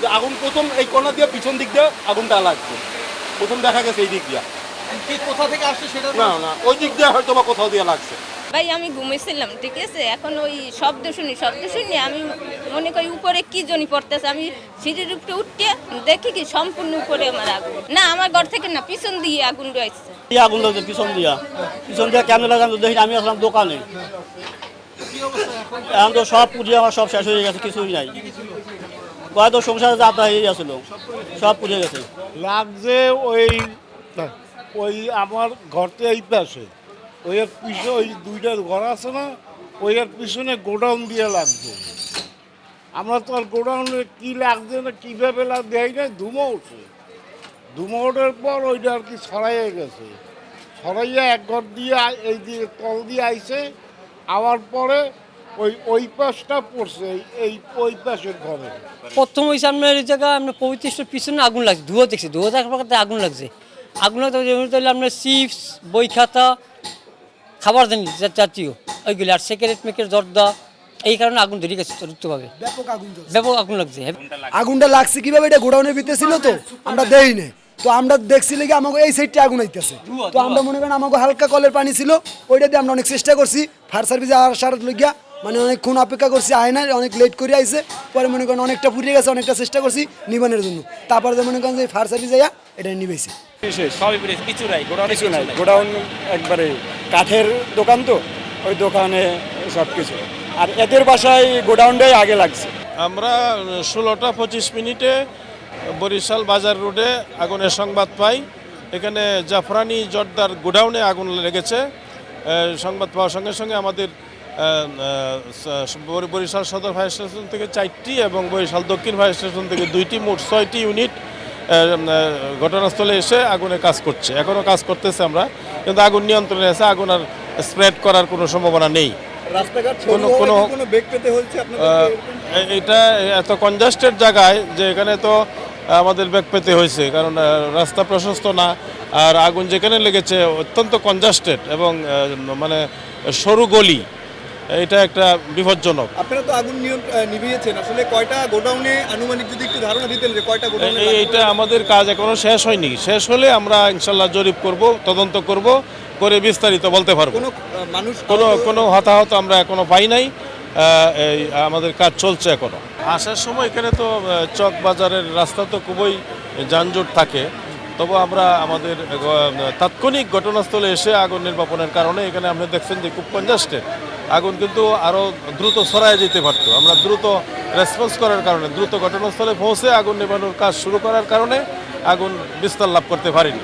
যে আগুন প্রথম এই কর্নার দিয়ে পিছন দিক দিয়ে আগুনটা লাগছে। প্রথম দেখা গেছে এই দিক দিয়ে। কোথা থেকে আসছে সেটা না না ওই দিক দিয়ে হয়তো বা কোথাও দিয়ে লাগছে। ভাই আমি ঘুমিয়েছিলাম ঠিক আছে? এখন ওই শব্দ শুনি শব্দ শুনি আমি মনে করি উপরে কি জনি পড়তেছে? আমি সিঁড়ির উপরে উঠতে দেখি কি সম্পূর্ণ উপরে আমার আগুন। না আমার ঘর থেকে না পিছন দিয়ে আগুন রয়েছে। এই আগুন লাগছে পিছন দিয়া? পিছন দিয়া কেন লাগানো দেখি আমি আসলাম দোকানে। এখন? তো সব পুড়িয়ে আমার সব শেষ হয়ে গেছে কিছুই নাই। কয়তো সংসারে যা হয়ে গেছিল সব পুড়ে গেছে। লাগছে ওই ওই আমার ঘরতে এই পাশে ওই এর পিছনে ওই দুইটা ঘর আছে না ওই এর পিছনে গোডাউন দিয়ে লাগছে আমরা তো আর গোডাউনে কী লাগছে না কীভাবে লাগ দেয় না ধুমো উঠে ধুমো ওঠার পর ওইটা আর কি ছড়াইয়ে গেছে। ছড়াইয়া এক ঘর দিয়ে এই দিয়ে তল দিয়ে আইছে আবার পরে ওই ওই পাশটা পড়ছে এই- এই ওই পাশের ঘরে। প্রথম আপনার এই জায়গায় আপনার পঁয়ত্রিশটার পিছনে আগুন লাগছে ধুয়ো দেখছি ধুয়ো দেখার পর আগুন লাগছে। আগুন লাগতে তাহলে আপনার চিপস বই খাতা খাবার জানি জাতীয় ওইগুলি আর সিগারেট মেকের জর্দা এই কারণে আগুন ধরে গেছে দ্রুতভাবে ব্যাপক আগুন ব্যাপক আগুন লাগছে। আগুনটা লাগছে কীভাবে? এটা গোডাউনের ভিতরে ছিল তো আমরা দেই নাই তো আমরা দেখছি লেগে আমাকে এই সাইডটা আগুন আইতেছে। তো আমরা মনে করেন আমাকে হালকা কলের পানি ছিল ওইটা দিয়ে আমরা অনেক চেষ্টা করছি ফায়ার সার্ভিসে আসার লইয়া। মানে অনেকক্ষণ অপেক্ষা করছি আয় না অনেক লেট করে আইসে পরে মনে করেন অনেকটা পুড়িয়ে গেছে অনেকটা চেষ্টা করছি নিবানের জন্য। তারপরে যে মনে করেন যে ফায়ার সার্ভিস আইয়া এটা নিবেছে কিছু নাই গোডাউন একবারে কাঠের দোকান তো ওই দোকানে সব কিছু আর এদের বাসায় গোডাউনটাই আগে লাগছে। আমরা ষোলোটা পঁচিশ মিনিটে বরিশাল বাজার রোডে আগুনের সংবাদ পাই। এখানে জাফরানি জর্দার গোডাউনে আগুন লেগেছে। সংবাদ পাওয়ার সঙ্গে সঙ্গে আমাদের বরিশাল সদর ফায়ার স্টেশন থেকে চারটি এবং বরিশাল দক্ষিণ ফায়ার স্টেশন থেকে দুইটি মোট ছয়টি ইউনিট ঘটনাস্থলে এসে আগুনে কাজ করছে। এখনও কাজ করতেছে আমরা কিন্তু আগুন নিয়ন্ত্রণে আছে আগুন আর স্প্রেড করার কোনো সম্ভাবনা নেই। বেগ এটা এত কনজাস্টেড জায়গায় যে এখানে তো আমাদের ব্যাগ পেতে হয়েছে কারণ রাস্তা প্রশস্ত না আর আগুন যেখানে লেগেছে অত্যন্ত কনজাস্টেড এবং মানে সরু গলি। এটা একটা বিপজ্জনক। আপনারা তো আগুন নিভিয়েছেন। আসলে কয়টা গোডাউনে আনুমানিক যদি একটু ধারণা দিতেন যে কয়টা গোডাউনে এইটা আমাদের কাজ এখনও শেষ হয়নি। শেষ হলে আমরা ইনশাল্লাহ জরিপ করব তদন্ত করব করে বিস্তারিত বলতে পারব। কোনো মানুষ কোনো কোনো হতাহত আমরা এখনও পাই নাই। এই আমাদের কাজ চলছে এখনও। আসার সময় এখানে তো চক বাজারের রাস্তা তো খুবই যানজট থাকে। তবু আমরা আমাদের তাৎক্ষণিক ঘটনাস্থলে এসে আগুন নির্বাপনের কারণে এখানে আপনি দেখছেন যে খুব কনজাস্টেড আগুন কিন্তু আরও দ্রুত ছড়ায় যেতে পারত। আমরা দ্রুত রেসপন্স করার কারণে, দ্রুত ঘটনাস্থলে পৌঁছে আগুন নেবানোর কাজ শুরু করার কারণে আগুন বিস্তার লাভ করতে পারিনি।